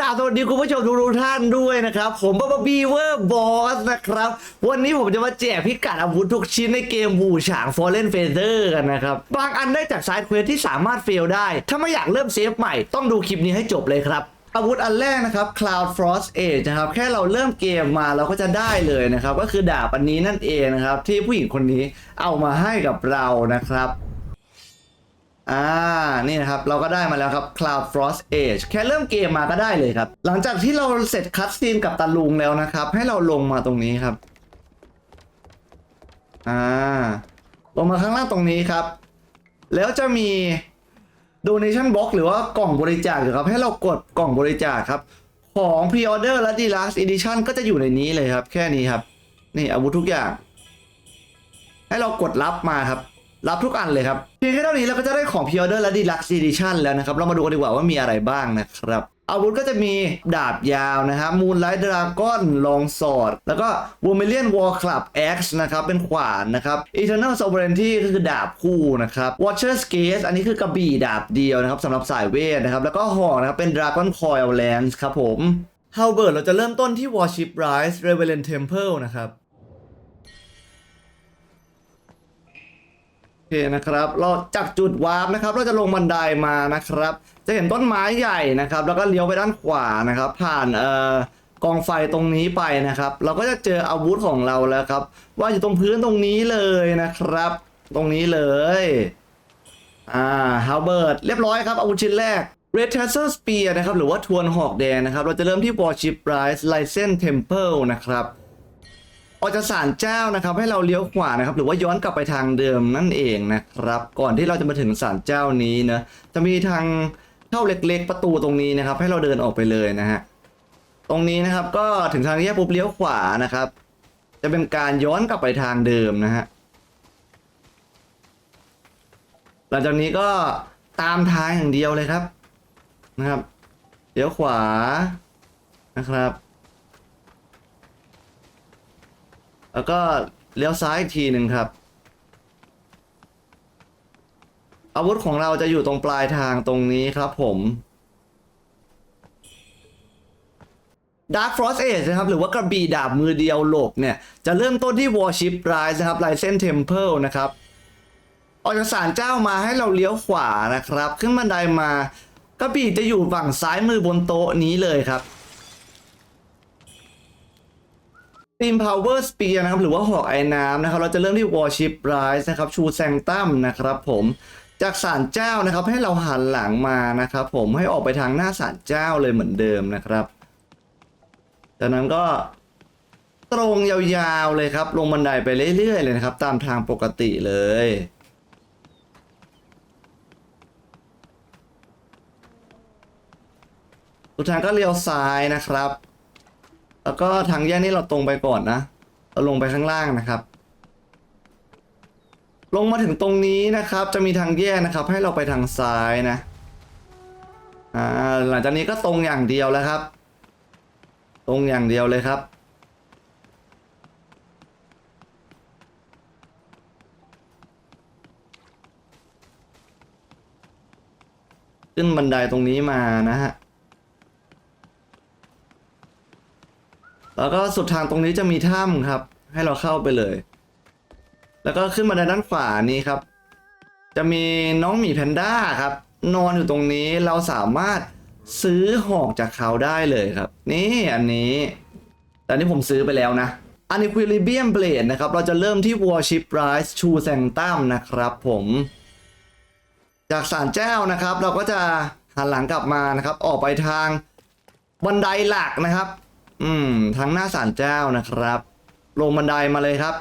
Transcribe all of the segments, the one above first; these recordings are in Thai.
กราบสวัสดีคุณผู้ชมทุกท่านด้วยนะครับ ผมบ๊อบบี้เวอร์บอสนะครับ วันนี้ผมจะมาแจกพิกัดอาวุธทุกชิ้นในเกมบูฉาง Fallen Feather กันนะครับ บางอันได้จากไซด์เควสที่สามารถเฟลได้ ถ้าไม่อยากเริ่มเซฟใหม่ต้องดูคลิปนี้ให้จบเลยครับอาวุธอันแรกนะครับ Cloud Frost Age นะครับ แค่เราเริ่มเกมมาเราก็จะได้เลยนะครับ ก็คือดาบอันนี้นั่นเองนะครับ ที่ผู้หญิงคนนี้เอามาให้กับเรานะครับ อ่า นี่นะครับ เราก็ได้มาแล้วครับ Cloud Frost Age แค่เริ่มเกมมาก็ได้เลยครับ หลังจากที่เราเสร็จคัตซีนกับตาลุงแล้วนะครับ ให้เราลงมาตรงนี้ครับ อ่า ลงมาข้างล่างตรงนี้ครับ แล้วจะมี Donation Box หรือว่ากล่องบริจาคครับ ให้เรากดกล่องบริจาคครับ ของ Pre-order และ Deluxe Edition ก็จะอยู่ในนี้เลยครับ แค่นี้ครับ นี่อาวุธทุกอย่าง ให้เรากดรับมาครับ รับทุกอันเลยครับ เพียงแค่เท่านี้เราก็จะได้ของ p ิ o อ d e r และ Deluxe Edition แล้วนะครับ เรามาดูกันดีกว่าว่ามีอะไรบ้างนะครับ อาวุธก็จะมีดาบยาวนะครับ Moonlight Dragon Long Sword แล้วก็ Vermilion War Club Axe นะครับ เป็นขวานนะครับ Eternal Sovereignty ก็คือดาบคู่นะครับ Watcher's Gaze อันนี้คือกระบี่ดาบเดียวนะครับสำหรับสายเวทนะครับ แล้วก็หอกนะครับเป็น Dragon Coil Lance ครับผม Halberd เราจะเริ่มต้นที่ Warship Rise Reverend Temple นะครับ โอเคนะครับ เราจากจุดวาร์ปนะครับ เราจะลงบันไดมานะครับ จะเห็นต้นไม้ใหญ่นะครับ แล้วก็เลี้ยวไปด้านขวานะครับ ผ่านเอ่อกองไฟตรงนี้ไปนะครับ เราก็จะเจออาวุธของเราแล้วครับ ว่าอยู่ตรงพื้นตรงนี้เลยนะครับ ตรงนี้เลย อ่าฮาวเบิร์ดเรียบร้อยครับ อาวุธชิ้นแรก Red t a s e r Spear นะครับ หรือว่าทวนหอกแดงนะครับ เราจะเริ่มที่ Warship Rise Lysen Temple นะครับ ออกจากศาลเจ้านะครับ ให้เราเลี้ยวขวานะครับ หรือว่าย้อนกลับไปทางเดิมนั่นเองนะครับ ก่อนที่เราจะมาถึงศาลเจ้านี้นะจะมีทางเข้าเล็กๆประตูตรงนี้นะครับ ให้เราเดินออกไปเลยนะฮะตรงนี้นะครับก็ถึงทางแยกปุ๊บเลี้ยวขวานะครับ จะเป็นการย้อนกลับไปทางเดิมนะฮะหลังจากนี้ก็ตามทางอย่างเดียวเลยครับนะครับเลี้ยวขวานะครับ แล้วก็เลี้ยวซ้ายอีกทีหนึ่งครับ อาวุธของเราจะอยู่ตรงปลายทางตรงนี้ครับผม Dark Frost Age นะครับ หรือว่ากระบี่ดาบมือเดียวหลบเนี่ย จะเริ่มต้นที่ Warship Rise นะครับ Lysen Temple นะครับ ออกจากศาลเจ้ามาให้เราเลี้ยวขวานะครับ ขึ้นบันไดมากระบี่จะอยู่ฝั่งซ้ายมือบนโต๊ะนี้เลยครับ ทีม Power Spear นะครับหรือว่าหอกไอ้น้ำนะครับเราจะเริ่มที่ Warship Rise นะครับชูแซงตั้มนะครับผมจากศาลเจ้านะครับให้เราหันหลังมานะครับผมให้ออกไปทางหน้าศาลเจ้าเลยเหมือนเดิมนะครับ จากนั้นก็ตรงยาวๆเลยครับ ลงบันไดไปเรื่อยๆเลยนะครับ ตามทางปกติเลยสุดทายก็เลี้ยวซ้ายนะครับ แล้วก็ทางแยกนี้เราตรงไปก่อนนะ เราลงไปข้างล่างนะครับ ลงมาถึงตรงนี้นะครับ จะมีทางแยกนะครับ ให้เราไปทางซ้ายนะ อ่า หลังจากนี้ก็ตรงอย่างเดียวแล้วครับ ตรงอย่างเดียวเลยครับขึ้นบันไดตรงนี้มานะฮะ แล้วก็สุดทางตรงนี้จะมีถ้ำครับ ให้เราเข้าไปเลย แล้วก็ขึ้นมาด้านขวานี้ครับ จะมีน้องหมีแพนด้าครับ นอนอยู่ตรงนี้เราสามารถซื้อหอกจากเขาได้เลยครับ นี่อันนี้แต่นี่ผมซื้อไปแล้วนะอันนี้ Equilibrium Blade นะครับ เราจะเริ่มที่ Warship Rise Chu Sanctum นะครับผม จากศาลเจ้านะครับ เราก็จะหันหลังกลับมานะครับ ออกไปทางบันไดหลักนะครับ อืมทางหน้าศาลเจ้านะครับ ลงบันไดมาเลยครับ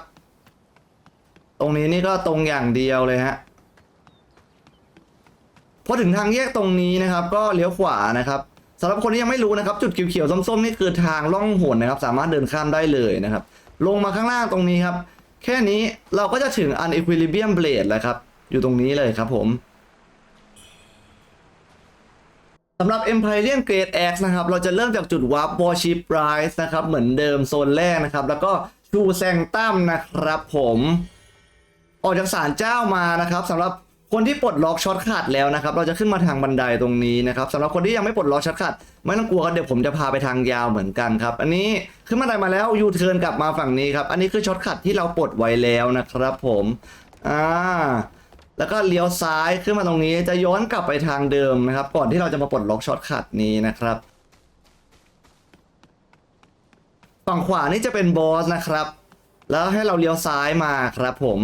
ตรงนี้นี่ก็ตรงอย่างเดียวเลยฮะพอถึงทางแยกตรงนี้นะครับ ก็เลี้ยวขวานะครับสำหรับคนที่ยังไม่รู้นะครับ จุดเขียวๆส้มๆนี่คือทางล่องหนนะครับ สามารถเดินข้ามได้เลยนะครับ ลงมาข้างล่างตรงนี้ครับ แค่นี้เราก็จะถึง Unequilibrium Blade แล้วครับ อยู่ตรงนี้เลยครับผม สำหรับ Empyrean Great Axe นะครับ เราจะเริ่มจากจุด Warp Warship Rise นะครับ เหมือนเดิมโซนแรกนะครับ แล้วก็ชูแซงตั้มนะครับผม ออกจากศาลเจ้ามานะครับสำหรับคนที่ปลดล็อกช็อตคัดแล้วนะครับ เราจะขึ้นมาทางบันไดตรงนี้นะครับสำหรับคนที่ยังไม่ปลดล็อกช็อตคัดไม่ต้องกลัวครับเดี๋ยวผมจะพาไปทางยาวเหมือนกันครับ อันนี้ขึ้นบันไดมาแล้วยูเทิร์นกลับมาฝั่งนี้ครับ อันนี้คือช็อตคัดที่เราปลดไว้แล้วนะครับ ผม อ่า แล้วก็เลี้ยวซ้ายขึ้นมาตรงนี้จะย้อนกลับไปทางเดิมนะครับ ก่อนที่เราจะมาปลดล็อกช็อตคัดนี้นะครับฝั่งขวานี่จะเป็นบอสนะครับ แล้วให้เราเลี้ยวซ้ายมาครับผม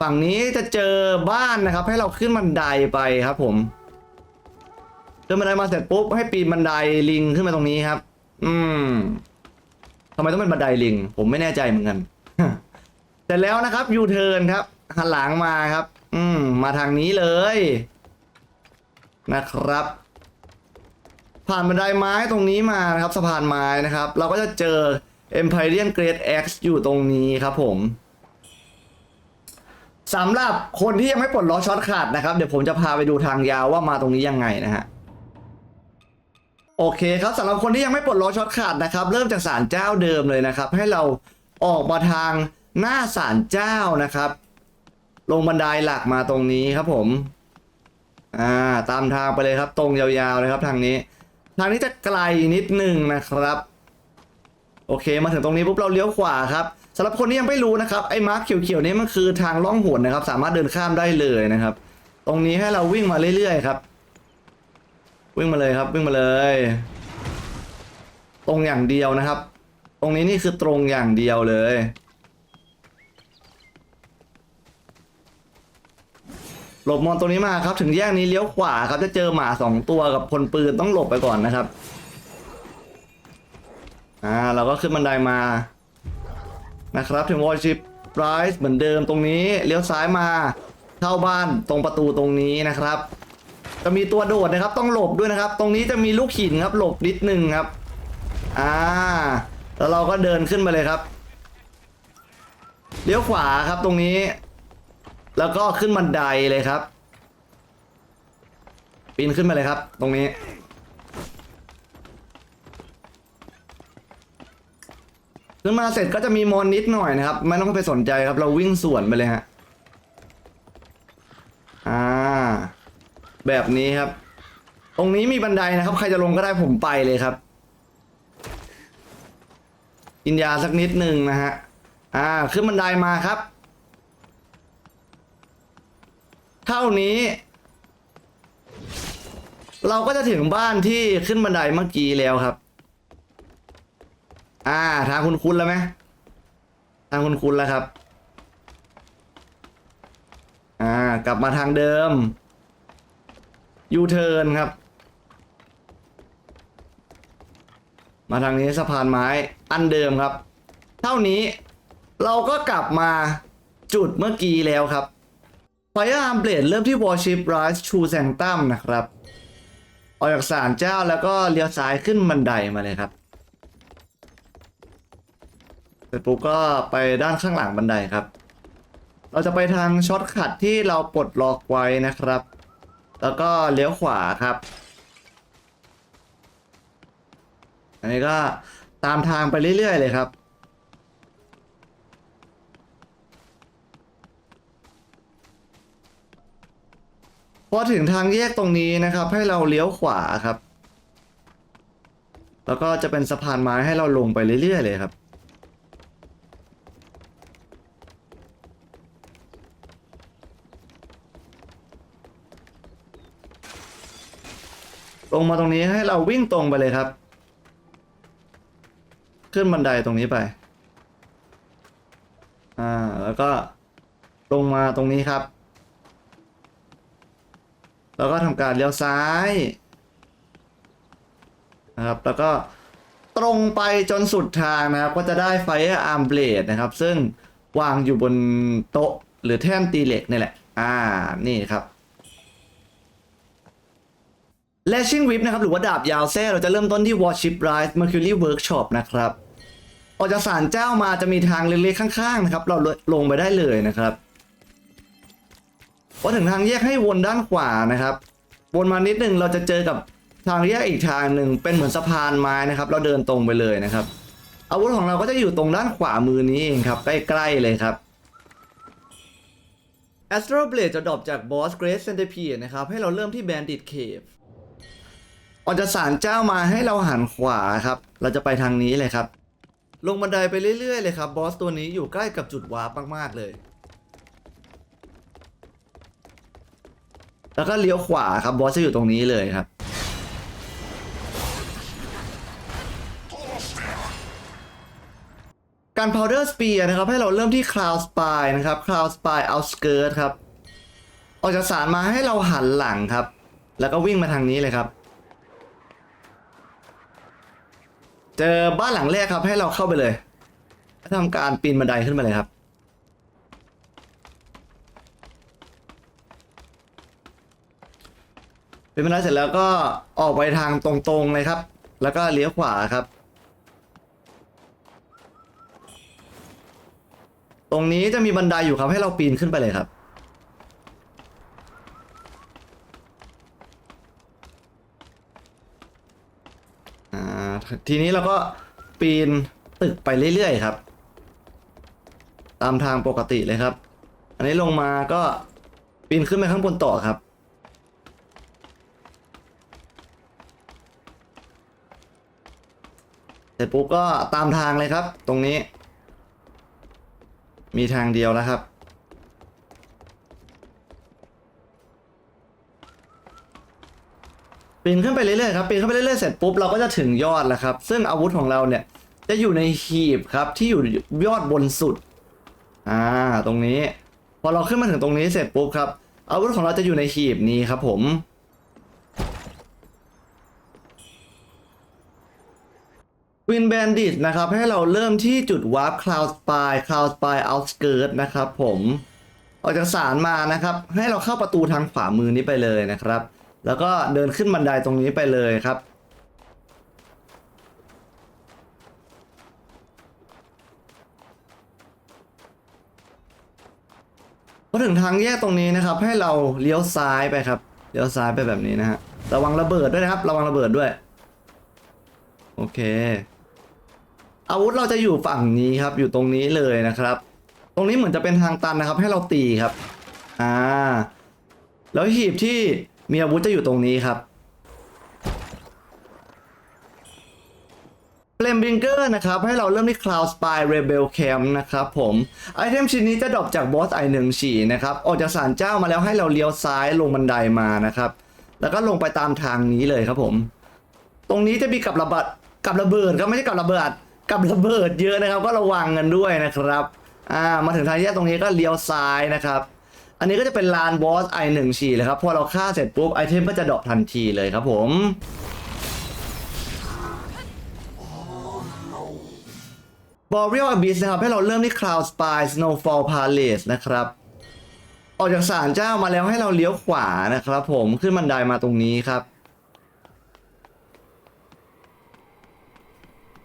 ฝั่งนี้จะเจอบ้านนะครับ ให้เราขึ้นบันไดไปครับผมขึ้นบันไดมาเสร็จปุ๊บให้ปีนบันไดลิงขึ้นมาตรงนี้ครับ อืมทำไมต้องเป็นบันไดลิง ผมไม่แน่ใจเหมือนกันเสร็จแล้วนะครับยูเทิร์นครับหันหลังมาครับ อืม มาทางนี้เลย นะครับ ผ่านบันไดไม้ตรงนี้มานะครับสะพานไม้นะครับ เราก็จะเจอ Empyrean Great X อยู่ตรงนี้ครับผมสำหรับคนที่ยังไม่ปลดล็อกช็อตขาดนะครับ เดี๋ยวผมจะพาไปดูทางยาวว่ามาตรงนี้ยังไงนะฮะโอเคครับสำหรับคนที่ยังไม่ปลดล็อกช็อตขาดนะครับ เริ่มจากศาลเจ้าเดิมเลยนะครับ ให้เราออกมาทางหน้าศาลเจ้านะครับ ลงบันไดหลักมาตรงนี้ครับผม อ่า ตามทางไปเลยครับ ตรงยาวๆเลยครับทางนี้ ทางนี้จะไกลนิดนึงนะครับ โอเค มาถึงตรงนี้ปุ๊บเราเลี้ยวขวาครับสำหรับคนที่ยังไม่รู้นะครับไอ้มาร์คเขียวๆนี้มันคือทางล่องหนนะครับ สามารถเดินข้ามได้เลยนะครับ ตรงนี้ให้เราวิ่งมาเรื่อยๆครับ วิ่งมาเลยครับ วิ่งมาเลย ตรงอย่างเดียวนะครับ ตรงนี้นี่คือตรงอย่างเดียวเลย หลบมอนตรงนี้มาครับ ถึงแยกนี้เลี้ยวขวาครับจะเจอหมาสองตัวกับพลปืนต้องหลบไปก่อนนะครับ อ่าเราก็ขึ้นบันไดมานะครับถึงวอชิปไรส์เหมือนเดิมตรงนี้เลี้ยวซ้ายมาเข้าบ้านตรงประตูตรงนี้นะครับ จะมีตัวโดดนะครับต้องหลบด้วยนะครับ ตรงนี้จะมีลูกหินครับหลบนิดนึงครับอ่าแล้วเราก็เดินขึ้นไปเลยครับเลี้ยวขวาครับตรงนี้ แล้วก็ขึ้นบันไดเลยครับ ปีนขึ้นมาเลยครับ ตรงนี้ ขึ้นมาเสร็จก็จะมีมอนนิดหน่อยนะครับ ไม่ต้องไปสนใจครับ เราวิ่งสวนไปเลยฮะ อ่า แบบนี้ครับ ตรงนี้มีบันไดนะครับ ใครจะลงก็ได้ผมไปเลยครับ กินยาสักนิดหนึ่งนะฮะ อ่า ขึ้นบันไดมาครับ เท่านี้ เราก็จะถึงบ้านที่ขึ้นบันไดเมื่อกี้แล้วครับ อ่า ทางคุณคุณแล้วไหมทางคุณคุณแล้วครับ อ่า กลับมาทางเดิมยูเทิร์นครับ มาทางนี้สะพานไม้อันเดิมครับ เท่านี้เราก็กลับมาจุดเมื่อกี้แล้วครับ Fire Arm Blade เริ่มที่ Warship Rise True Sanctum นะครับ ออกจากศาลเจ้าแล้วก็เลี้ยวซ้ายขึ้นบันไดมาเลยครับ เสร็จปุ๊บก็ไปด้านข้างหลังบันไดครับ เราจะไปทางช็อตคัทที่เราปลดล็อกไว้นะครับ แล้วก็เลี้ยวขวาครับ อันนี้ก็ตามทางไปเรื่อยๆเลยครับ พอถึงทางแยกตรงนี้นะครับ ให้เราเลี้ยวขวาครับ แล้วก็จะเป็นสะพานไม้ให้เราลงไปเรื่อยๆเลยครับลงมาตรงนี้ให้เราวิ่งตรงไปเลยครับ ขึ้นบันไดตรงนี้ไป อ่า แล้วก็ลงมาตรงนี้ครับ แล้วก็ทำการเลี้ยวซ้ายนะครับแล้วก็ตรงไปจนสุดทางนะครับ ก็จะได้ไฟอาร์มเบลดนะครับ ซึ่งวางอยู่บนโต๊ะหรือแท่นตีเหล็กนี่แหละ อ่า นี่ครับแลชิ่งวิปนะครับ หรือว่าดาบยาวแท้เราจะเริ่มต้นที่ Warship Rise Mercury Workshop นะครับ ออกจากศาลเจ้ามาจะมีทางเล็กๆข้างๆนะครับ เราลงไปได้เลยนะครับ พอถึงทางแยกให้วนด้านขวานะครับวนมานิดนึงเราจะเจอกับทางแยกอีกทางหนึ่งเป็นเหมือนสะพานไม้นะครับ เราเดินตรงไปเลยนะครับ อาวุธของเราก็จะอยู่ตรงด้านขวามือนี้เองครับ ใกล้ๆเลยครับ Astral Blade จะดรอปจาก Boss Great Centipede นะครับ ให้เราเริ่มที่ Bandit Cave ออกจากศาลเจ้ามาให้เราหันขวาครับ เราจะไปทางนี้เลยครับ ลงบันไดไปเรื่อยๆเลยครับบอสตัวนี้อยู่ใกล้กับจุดวาร์ปมากๆเลย แล้วก็เลี้ยวขวาครับบอสจะอยู่ตรงนี้เลยครับ การ powder spear นะครับ ให้เราเริ่มที่ cloud spy นะครับ cloud spy outskirt ครับ ออกจากสารมาให้เราหันหลังครับ แล้วก็วิ่งมาทางนี้เลยครับ เจอบ้านหลังแรกครับให้เราเข้าไปเลยทำการปีนบันไดขึ้นไปเลยครับ เป็นบันไดเสร็จแล้วก็ออกไปทางตรงๆเลยครับ แล้วก็เลี้ยวขวาครับ ตรงนี้จะมีบันไดอยู่ครับให้เราปีนขึ้นไปเลยครับ อ่า ทีนี้เราก็ปีนตึกไปเรื่อยๆครับ ตามทางปกติเลยครับ อันนี้ลงมาก็ปีนขึ้นไปข้างบนต่อครับ เส ร็จปุ๊บก็ตามทางเลยครับ ตรงนี้ มีทางเดียวแล้วครับ ปีนขึ้นไปเรื่อยๆครับปีนขึ้นไปเรื่อยๆเสร็จปุ๊บเราก็จะถึงยอดแล้วครับ ซึ่งอาวุธของเราเนี่ยจะอยู่ในหีบครับที่อยู่ยอดบนสุด อ่า ตรงนี้ พอเราขึ้นมาถึงตรงนี้เสร็จปุ๊บครับ อาวุธของเราจะอยู่ในหีบนี้ครับผม วินแบนดิตนะครับ ให้เราเริ่มที่จุดวาร์ปคลาวสปายคลาวสปายเอาสเกิร์ตนะครับผมออกจากศาลมานะครับ ให้เราเข้าประตูทางขวามือนี้ไปเลยนะครับ แล้วก็เดินขึ้นบันไดตรงนี้ไปเลยครับพอถึงทางแยกตรงนี้นะครับ ให้เราเลี้ยวซ้ายไปครับเลี้ยวซ้ายไปแบบนี้นะฮะระวังระเบิดด้วยนะครับ ระวังระเบิดด้วย โอเค อาวุธเราจะอยู่ฝั่งนี้ครับ อยู่ตรงนี้เลยนะครับ ตรงนี้เหมือนจะเป็นทางตันนะครับ ให้เราตีครับอ่าแล้วหีบที่มีอาวุธจะอยู่ตรงนี้ครับเฟลมบิงเกอร์นะครับ ให้เราเริ่มที่ Cloud Spy Rebel Camp นะครับผมไอเทมชิ้นนี้จะดรอปจากบอสไอหนึ่งฉี่นะครับ ออกจากศาลเจ้ามาแล้วให้เราเลี้ยวซ้ายลงบันไดมานะครับ แล้วก็ลงไปตามทางนี้เลยครับผม ตรงนี้จะมีกับระเบิดกับระเบิดครับไม่ใช่กับระเบิด กับระเบิดเยอะนะครับ ก็ระวังกันด้วยนะครับอ่ามาถึงทางแยกตรงนี้ก็เลี้ยวซ้ายนะครับ อันนี้ก็จะเป็นลานบอสไอหนึ่งฉี่เลยครับพอเราฆ่าเสร็จปุ๊บไอเทมก็จะดรอปทันทีเลยครับผมบอเรียลอ b ิสนะครับ ให้เราเริ่มที่ Cloud Spy Snowfall Palace นะครับ ออกจากศาลเจ้ามาแล้วให้เราเลี้ยวขวานะครับผมขึ้นบันไดมาตรงนี้ครับ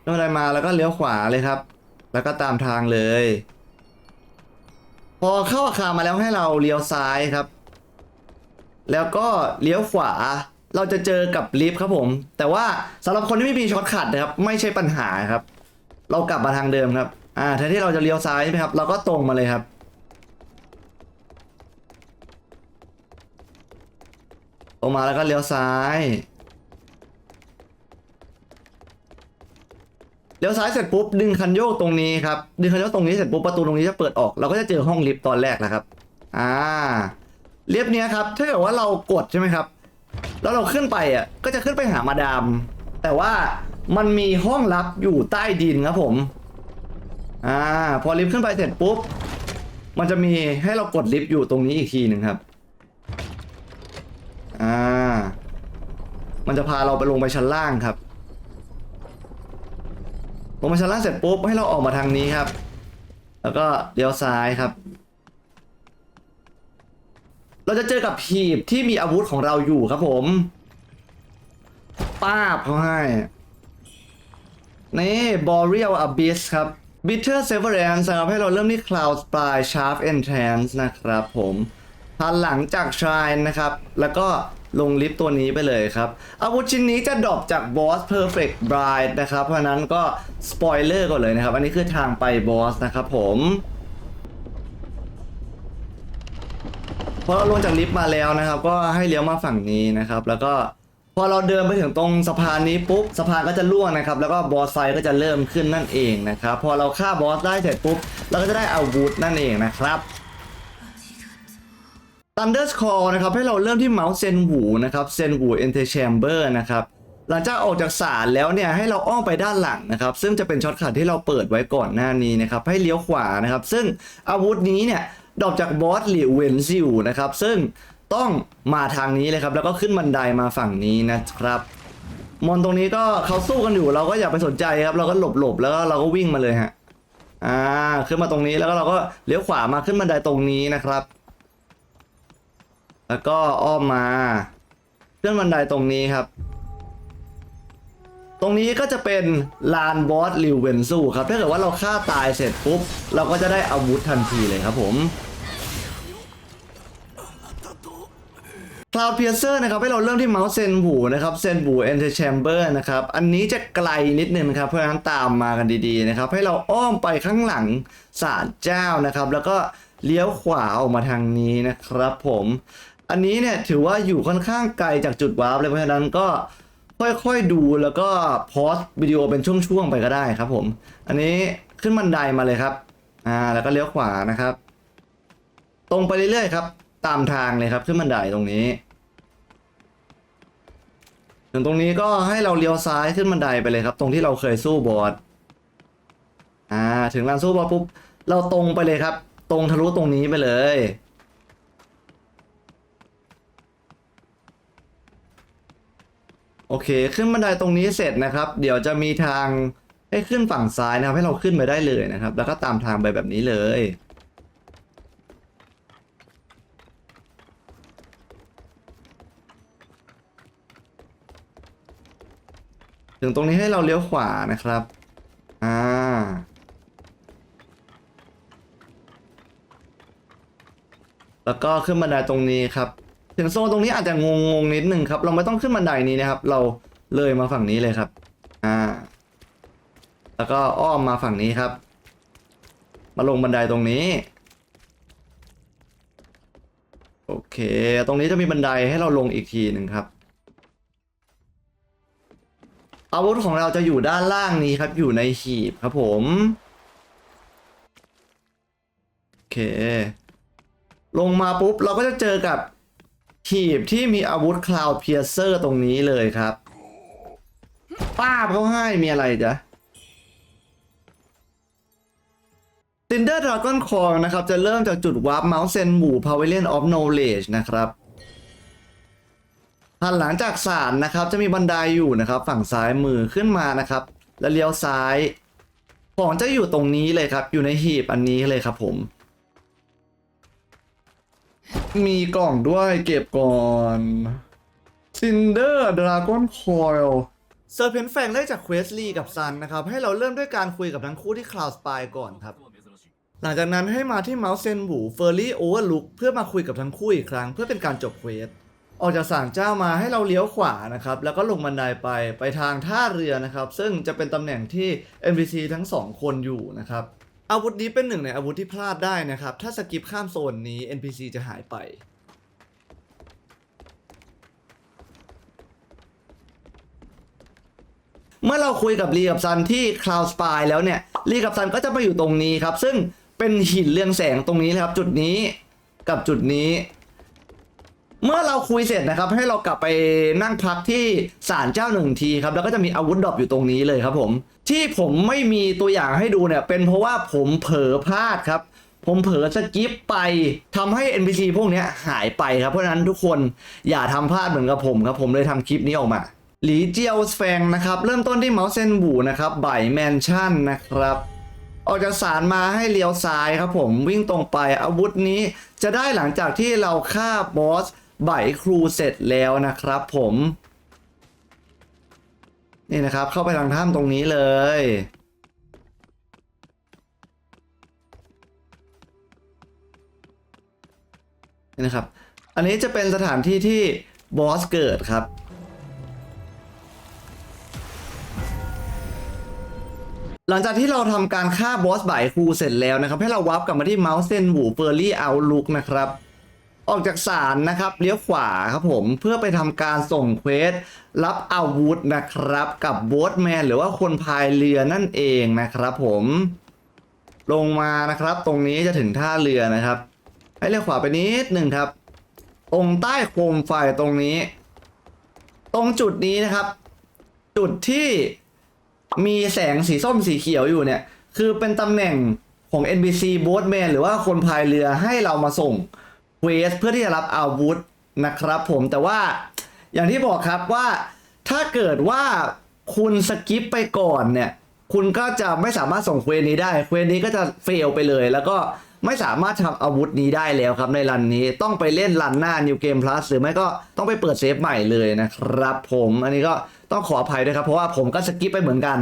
ขึ้นบันไดมาแล้วก็เลี้ยวขวาเลยครับ แล้วก็ตามทางเลย พอเข้าอาคารมาแล้วให้เราเลี้ยวซ้ายครับ แล้วก็เลี้ยวขวา เราจะเจอกับลิฟต์ครับผม แต่ว่าสำหรับคนที่ไม่มีช็อตขัดนะครับ ไม่ใช่ปัญหาครับ เรากลับมาทางเดิมครับอ่าแทนที่เราจะเลี้ยวซ้ายใช่ไหมครับ เราก็ตรงมาเลยครับตรงมาแล้วก็เลี้ยวซ้าย เลี้ยวซ้ายเสร็จปุ๊บดึงคันโยกตรงนี้ครับดึงคันโยกตรงนี้เสร็จปุ๊บประตูตรงนี้จะเปิดออกเราก็จะเจอห้องลิฟต์ตอนแรกแล้วครับ อ่าลิฟต์เนี้ยครับถ้าเกิดว่าเรากดใช่ไหมครับ แล้วเราขึ้นไปอะก็จะขึ้นไปหามาดาม แต่ว่ามันมีห้องลับอยู่ใต้ดินครับผม อ่า พอลิฟต์ขึ้นไปเสร็จปุ๊บ มันจะมีให้เรากดลิฟต์อยู่ตรงนี้อีกทีหนึ่งครับ อ่า มันจะพาเราไปลงไปชั้นล่างครับ ลงมาชั้นล่างเสร็จปุ๊บให้เราออกมาทางนี้ครับ แล้วก็เลี้ยวซ้ายครับ เราจะเจอกับหีบที่มีอาวุธของเราอยู่ครับผม ป้าบเขาให้ นี่ Boreal Abyss ครับ Bitter Severance นะครับให้เราเริ่มที่ Cloud Spy Sharp Entrance นะครับผมทันหลังจาก Shrine นะครับ แล้วก็ ลงลิฟต์ตัวนี้ไปเลยครับ อาวุธชิ้นนี้จะดรอปจาก Boss Perfect Bride นะครับ เพราะฉะนั้นก็สปอยเลอร์ก่อนเลยนะครับ อันนี้คือทางไปบอสนะครับผมพอเราลงจากลิฟต์มาแล้วนะครับ ก็ให้เลี้ยวมาฝั่งนี้นะครับ แล้วก็พอเราเดินไปถึงตรงสะพานนี้ปุ๊บสะพานก็จะล่วงนะครับ แล้วก็บอสไฟก็จะเริ่มขึ้นนั่นเองนะครับ พอเราฆ่าบอสได้เสร็จปุ๊บเราก็จะได้อาวุธนั่นเองนะครับ Thunder Call นะครับให้เราเริ่มที่เมาส์เซนหูนะครับเซนหูเอนเทแชมเบอร์นะครับหลังจากออกจากศาลแล้วเนี่ยให้เราอ้อมไปด้านหลังนะครับ ซึ่งจะเป็นช็อตคัทที่เราเปิดไว้ก่อนหน้านี้นะครับให้เลี้ยวขวานะครับ ซึ่งอาวุธนี้เนี่ยดรอปจากบอสหลิวเวนซิวนะครับ ซึ่งต้องมาทางนี้เลยครับ แล้วก็ขึ้นบันไดมาฝั่งนี้นะครับมอนตรงนี้ก็เขาสู้กันอยู่เราก็อย่าไปสนใจครับ เราก็หลบหลบๆแล้วก็เราก็วิ่งมาเลยฮะอ่าขึ้นมาตรงนี้แล้วก็เราก็เลี้ยวขวามาขึ้นบันไดตรงนี้นะครับ แล้วก็อ้อมมาขึ้นบันไดตรงนี้ครับ ตรงนี้ก็จะเป็นลานบอสลิวเวนซูครับ ถ้าเกิดว่าเราฆ่าตายเสร็จปุ๊บ เราก็จะได้อาวุธทันทีเลยครับผม Cloud Piercer นะครับให้เราเริ่มที่เมาส์เซนบูนะครับเซนบู Enter Chamber นะครับ อันนี้จะไกลนิดนึงครับเพราะฉะนั้นตามมากันดีๆนะครับ ให้เราอ้อมไปข้างหลังศาลเจ้านะครับ แล้วก็เลี้ยวขวาออกมาทางนี้นะครับผม อันนี้เนี่ยถือว่าอยู่ค่อนข้างไกลจากจุดวาร์ปเลยเพราะฉะนั้นก็ค่อยๆดูแล้วก็พอสวิดีโอเป็นช่วงๆไปก็ได้ครับผม อันนี้ขึ้นบันไดมาเลยครับ อ่า แล้วก็เลี้ยวขวานะครับ ตรงไปเรื่อยๆครับ ตามทางเลยครับ ขึ้นบันไดตรงนี้ถึงตรงนี้ก็ให้เราเลี้ยวซ้ายขึ้นบันไดไปเลยครับ ตรงที่เราเคยสู้บอสอ่า ถึงลานสู้บอสปุ๊บเราตรงไปเลยครับ ตรงทะลุตรงนี้ไปเลย โอเค ขึ้นบันไดตรงนี้เสร็จนะครับ เดี๋ยวจะมีทางให้ขึ้นฝั่งซ้ายนะครับ ให้เราขึ้นไปได้เลยนะครับ แล้วก็ตามทางไปแบบนี้เลยถึงตรงนี้ให้เราเลี้ยวขวานะครับ อ่า แล้วก็ขึ้นบันไดตรงนี้ครับ ถึงโซนตรงนี้อาจจะงงงๆนิดนึงครับ เราไม่ต้องขึ้นบันไดนี้นะครับ เราเลยมาฝั่งนี้เลยครับ อ่า แล้วก็อ้อมมาฝั่งนี้ครับ มาลงบันไดตรงนี้ โอเค ตรงนี้จะมีบันไดให้เราลงอีกทีหนึ่งครับ อาวุธของเราจะอยู่ด้านล่างนี้ครับ อยู่ในหีบครับผม โอเค ลงมาปุ๊บเราก็จะเจอกับ หีบที่มีอาวุธคลาวเพียเซอร์ตรงนี้เลยครับ ป้าบเขาให้มีอะไรจ๊ะ Tinder Dragon Core นะครับ จะเริ่มจากจุดวาร์ปเมาส์เซนหมู่ Pavilion of Knowledge นะครับหันหลังจากศาลนะครับ จะมีบันไดอยู่นะครับ ฝั่งซ้ายมือขึ้นมานะครับ แล้วเลี้ยวซ้าย ของจะอยู่ตรงนี้เลยครับ อยู่ในหีบอันนี้เลยครับผม มีกล่องด้วยเก็บก่อน Cinder Dragon Coil เซอร์เพนแฟงได้จากเควสลีกับซันนะครับ ให้เราเริ่มด้วยการคุยกับทั้งคู่ที่ Cloud Spy ก่อนครับ หลังจากนั้นให้มาที่เมาส์เซนบูเฟอร์รี่โอเวอร์ลุกเพื่อมาคุยกับทั้งคู่อีกครั้ง เพื่อเป็นการจบเควสออกจากศาลเจ้ามาให้เราเลี้ยวขวานะครับ แล้วก็ลงบันไดไปไปทางท่าเรือนะครับ ซึ่งจะเป็นตำแหน่งที่ NPC ทั้งสองคนอยู่นะครับ อาวุธนี้เป็นหนึ่งในอาวุธที่พลาดได้นะครับ ถ้าสกิปข้ามโซนนี้ NPC จะหายไป เมื่อเราคุยกับลีกับซันที่ Cloud Spy แล้วเนี่ยลีกับซันก็จะมาอยู่ตรงนี้ครับ ซึ่งเป็นหินเรืองแสงตรงนี้นะครับ จุดนี้กับจุดนี้ เมื่อเราคุยเสร็จนะครับให้เรากลับไปนั่งพักที่ศาลเจ้าหนึ่งทีครับแล้วก็จะมีอาวุธดรอปอยู่ตรงนี้เลยครับผม ที่ผมไม่มีตัวอย่างให้ดูเนี่ย เป็นเพราะว่าผมเผลอพลาดครับ ผมเผลอสกิปไปทำให้ NPC พวกนี้หายไปครับ เพราะฉะนั้นทุกคนอย่าทำพลาดเหมือนกับผมครับผมเลยทำคลิปนี้ออกมาหลีเจียวแฟงนะครับเริ่มต้นที่เมาส์เซนบูนะครับบ่ายแมนชั่นนะครับออกจากศาลมาให้เลี้ยวซ้ายครับผมวิ่งตรงไปอาวุธนี้จะได้หลังจากที่เราฆ่าบอส ไบครูเสร็จแล้วนะครับผม นี่นะครับเข้าไปทางถ้ำตรงนี้เลย นี่นะครับ อันนี้จะเป็นสถานที่ที่บอสเกิดครับหลังจากที่เราทำการฆ่าบอสบ่ายครูเสร็จแล้วนะครับ ให้เราวับกลับมาที่เมาส์เซนหูเฟอร์รี่เอาลุกนะครับ ออกจากศาลนะครับเลี้ยวขวาครับผมเพื่อไปทำการส่งเควสรับอาวุธนะครับกับโบ๊ทแมนหรือว่าคนพายเรือนั่นเองนะครับผมลงมานะครับ ตรงนี้จะถึงท่าเรือนะครับ ให้เลี้ยวขวาไปนิดหนึ่งครับตรงใต้โคมไฟตรงนี้ ตรงจุดนี้นะครับ จุดที่มีแสงสีส้มสีเขียวอยู่เนี่ย คือเป็นตำแหน่งของ NPC Boatman หรือว่าคนพายเรือให้เรามาส่ง เควสเพื่อที่จะรับอาวุธนะครับผมแต่ว่าอย่างที่บอกครับว่าถ้าเกิดว่าคุณสกิปไปก่อนเนี่ย คุณก็จะไม่สามารถส่งเควสนี้ได้ เควสนี้ก็จะเฟลไปเลย แล้วก็ไม่สามารถทำอาวุธนี้ได้แล้วครับในรันนี้ต้องไปเล่นรันหน้า New Game Plus หรือไม่ก็ต้องไปเปิดเซฟใหม่เลยนะครับ ผมอันนี้ก็ต้องขออภัยด้วยครับ เพราะว่าผมก็สกิปไปเหมือนกัน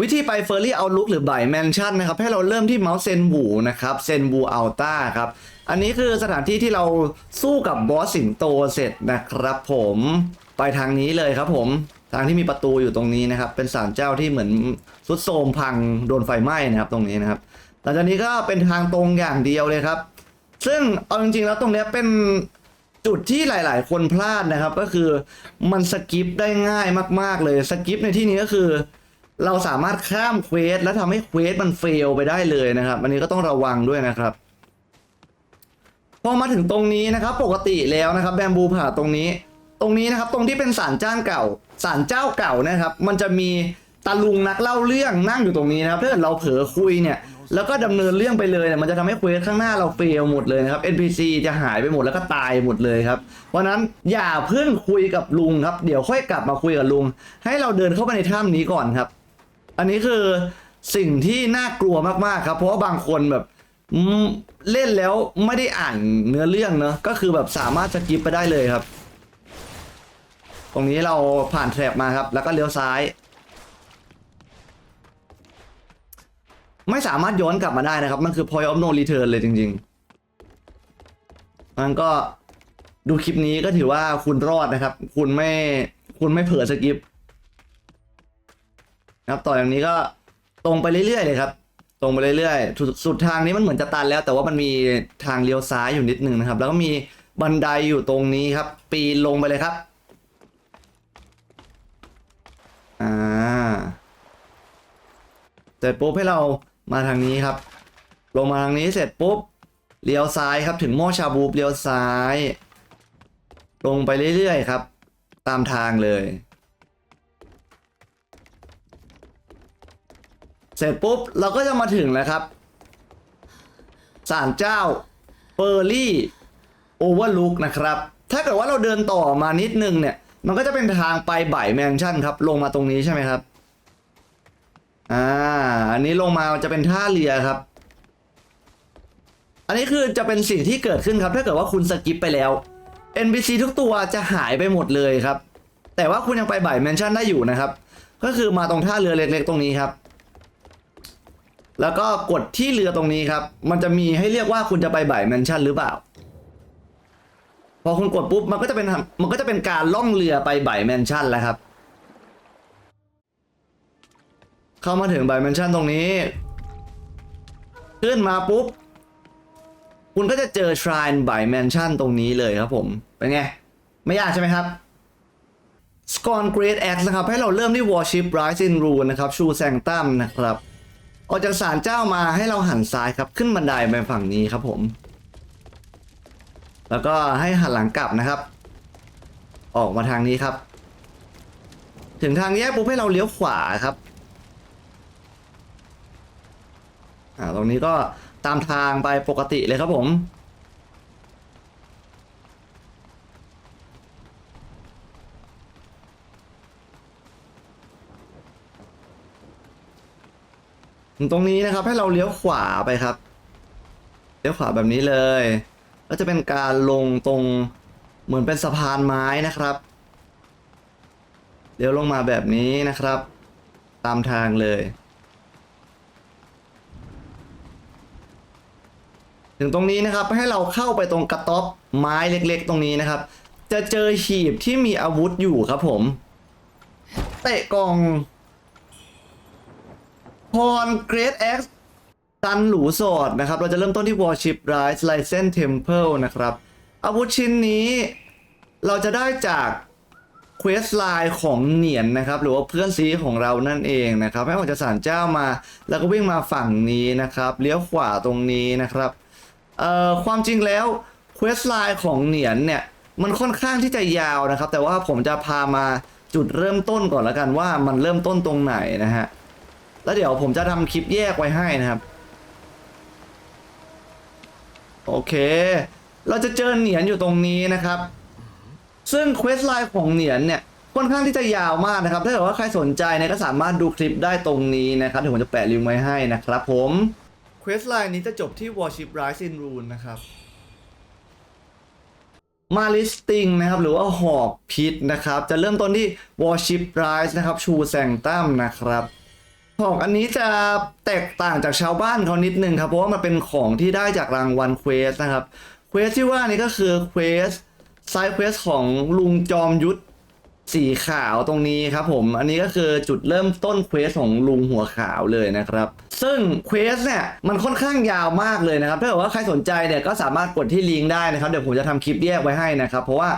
วิธีไปเฟอร์รี่เอาลุกหรือบ่ายแมนชั่นนะครับ ให้เราเริ่มที่เมาส์เซนบูนะครับเซนบูอัลต้าครับ อันนี้คือสถานที่ที่เราสู้กับบอสสิงโตเสร็จนะครับผมไปทางนี้เลยครับผมทางที่มีประตูอยู่ตรงนี้นะครับ เป็นศาลเจ้าที่เหมือนสุดโทมพังโดนไฟไหม้นะครับตรงนี้นะครับหลังจากนี้ก็เป็นทางตรงอย่างเดียวเลยครับ ซึ่งเอาจริงๆแล้วตรงนี้เป็นจุดที่หลายๆ คนพลาดนะครับ ก็คือมันสกิปได้ง่ายมาก ๆเลยสกิปในที่นี้ก็คือ เราสามารถข้ามเควสแล้วทำให้เควสมันเฟลไปได้เลยนะครับ อันนี้ก็ต้องระวังด้วยนะครับ อมาถึงตรงนี้นะครับปกติแล้วนะครับแบมบูผ่าตรงนี้ ตรงนี้นะครับตรงที่เป็นศาลเจ้าเก่าศาลเจ้าเก่านะครับ มันจะมีตาลุงนักเล่าเรื่องนั่งอยู่ตรงนี้นะครับถ้าเกิดเราเผลอคุยเนี่ยแล้วก็ดำเนินเรื่องไปเลยเนี่ยมันจะทำให้เควสข้างหน้าเราเฟลหมดเลยนะครับ NPC จะหายไปหมดแล้วก็ตายหมดเลยครับ เพราะนั้นอย่าเพิ่งคุยกับลุงครับ เดี๋ยวค่อยกลับมาคุยกับลุง ให้เราเดินเข้าไปในถ้ำนี้ก่อนครับ อันนี้คือสิ่งที่น่ากลัวมากๆครับ เพราะว่าบางคนแบบ อืมเล่นแล้วไม่ได้อ่านเนื้อเรื่องเนอะก็คือแบบสามารถสกิปไปได้เลยครับ ตรงนี้เราผ่านแทรบมาครับ แล้วก็เลี้ยวซ้าย ไม่สามารถย้อนกลับมาได้นะครับ มันคือ point of no return เลยจริงๆมันก็ดูคลิปนี้ก็ถือว่าคุณรอดนะครับ คุณไม่คุณไม่เผลอสกิปครับต่อจากนี้ก็ตรงไปเรื่อยๆเลยครับ ตรงไปเรื่อยๆ สุดทางนี้มันเหมือนจะตันแล้ว แต่ว่ามันมีทางเลี้ยวซ้ายอยู่นิดนึงนะครับ แล้วก็มีบันไดอยู่ตรงนี้ครับ ปีนลงไปเลยครับ อ่าเสร็จปุ๊บให้เรามาทางนี้ครับ ลงมาทางนี้เสร็จปุ๊บเลี้ยวซ้ายครับถึงหม้อชาบูเลี้ยวซ้าย ลงไปเรื่อยๆครับ ตามทางเลย เสร็จปุ๊บ เราก็จะมาถึงแล้วครับศาลเจ้าเปอร์ลี่โอเวอร์ลุกนะครับ ถ้าเกิดว่าเราเดินต่อมานิดนึงเนี่ย มันก็จะเป็นทางไปบ่ายแมนชั่นครับ ลงมาตรงนี้ใช่ไหมครับ อ่า อันนี้ลงมาจะเป็นท่าเรือครับ อันนี้คือจะเป็นสิ่งที่เกิดขึ้นครับ ถ้าเกิดว่าคุณสกิปไปแล้ว NPC ทุกตัวจะหายไปหมดเลยครับ แต่ว่าคุณยังไปบ่ายแมนชั่นได้อยู่นะครับ ก็คือมาตรงท่าเรือเล็กๆ ตรงนี้ครับ แล้วก็กดที่เรือตรงนี้ครับ มันจะมีให้เรียกว่าคุณจะไปบ่ายแมนชั่นหรือเปล่า พอคุณกดปุ๊บมันก็จะเป็นมันก็จะเป็นการล่องเรือไปบ่ายแมนชั่นแล้วครับ เข้ามาถึงบ่ายแมนชั่นตรงนี้ ขึ้นมาปุ๊บ คุณก็จะเจอ Shrine by Mansion ตรงนี้เลยครับผม เป็นไง ไม่ยากใช่ไหมครับ Scorn Great Axe นะครับ ให้เราเริ่มที่ Worship Rise in Rune นะครับ ชูแซงตั้มนะครับ ออกจากศาลเจ้ามาให้เราหันซ้ายครับ ขึ้นบันไดไปฝั่งนี้ครับผม แล้วก็ให้หันหลังกลับนะครับ ออกมาทางนี้ครับ ถึงทางแยกปุ๊บให้เราเลี้ยวขวาครับอ่าตรงนี้ก็ตามทางไปปกติเลยครับผม ตรงนี้นะครับให้เราเลี้ยวขวาไปครับ เลี้ยวขวาแบบนี้เลย ก็จะเป็นการลงตรงเหมือนเป็นสะพานไม้นะครับ เลี้ยวลงมาแบบนี้นะครับ ตามทางเลย ถึงตรงนี้นะครับให้เราเข้าไปตรงกระต๊อบไม้เล็กๆ ตรงนี้นะครับ จะเจอหีบที่มีอาวุธอยู่ครับผม เตะกอง รเกรดเอ็กซ์ตันหลูสดนะครับ เราจะเริ่มต้นที่ Warship Rise License Temple นะครับ อาวุธชิ้นนี้เราจะได้จากเควสไลน์ของเหนียนนะครับ หรือว่าเพื่อนซีของเรานั่นเองนะครับให้ออกจากศาลเจ้ามา แล้วก็วิ่งมาฝั่งนี้นะครับ เลี้ยวขวาตรงนี้นะครับเอ่อความจริงแล้วเควสไลน์ของเหนียนเนี่ย มันค่อนข้างที่จะยาวนะครับ แต่ว่าผมจะพามาจุดเริ่มต้นก่อนแล้วกันว่ามันเริ่มต้นตรงไหนนะฮะ แล้วเดี๋ยวผมจะทำคลิปแยกไว้ให้นะครับ โอเค เราจะเจอเหนียนอยู่ตรงนี้นะครับ ซึ่งเควสไลน์ของเหนียนเนี่ยค่อนข้างที่จะยาวมากนะครับ ถ้าเกิดว่าใครสนใจเนี่ยก็สามารถดูคลิปได้ตรงนี้นะครับเดี๋ยวผมจะแปะลิงก์ไว้ให้นะครับผมเควสไลน์นี้จะจบที่ Warship Rise in Rune นะครับมาลิสติงนะครับหรือว่าหอกพิษนะครับ จะเริ่มต้นที่ Warship Rise นะครับ ชูแซงตั้มนะครับ หอกอันนี้จะแตกต่างจากชาวบ้านเขานิดนึงครับ เพราะว่ามันเป็นของที่ได้จากรางวัลเควสนะครับ เควสที่ว่านี้ก็คือเควสไซด์เควสของลุงจอมยุทธสีขาวตรงนี้ครับผม อันนี้ก็คือจุดเริ่มต้นเควสของลุงหัวขาวเลยนะครับ ซึ่งเควสเนี่ยมันค่อนข้างยาวมากเลยนะครับ ถ้าเกิดว่าใครสนใจเนี่ยก็สามารถกดที่ลิงก์ได้นะครับ เดี๋ยวผมจะทำคลิปแยกไว้ให้นะครับ เพราะว่า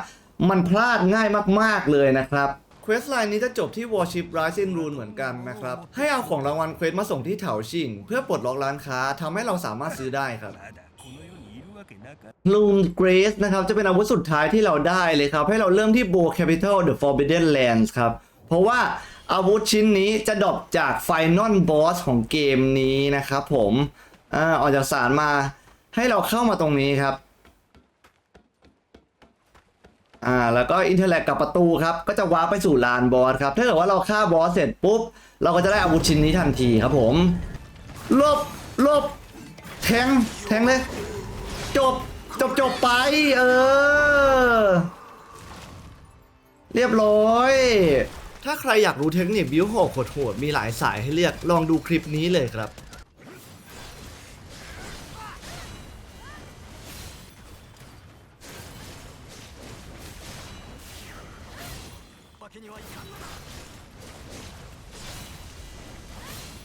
มันพลาดง่ายมากๆเลยนะครับ ควสไลน์นี้จะจบที่ Warship Rising Rune เหมือนกันนะครับ ให้เอาของรางวัลเควสมาส่งที่เถาชิง เพื่อปลดล็อกร้านค้าทำให้เราสามารถซื้อได้ครับลูมเกรสนะครับจะเป็นอาวุธสุดท้ายที่เราได้เลยครับ ให้เราเริ่มที่โบแคปิตอลเดอะฟอร์บิเดนแลนด์ครับ เพราะว่าอาวุธชิ้นนี้จะดรอปจากไฟนอลบอสของเกมนี้นะครับผมอออกจากสารมาให้เราเข้ามาตรงนี้ครับ อ่าแล้วก็อินเทอร์แลกกับประตูครับก็จะว้าร์ปไปสู่ลานบอสครับถ้าเกิดว่าเราฆ่าบอสเสร็จปุ๊บ เราก็จะได้อาวุธชิ้นนี้ทันทีครับผมลบลบแทงแทงเลยจบจบจบไป เออ เรียบร้อย ถ้าใครอยากรู้เทคนิคบิวโหดโหดมีหลายสายให้เลือกลองดูคลิปนี้เลยครับ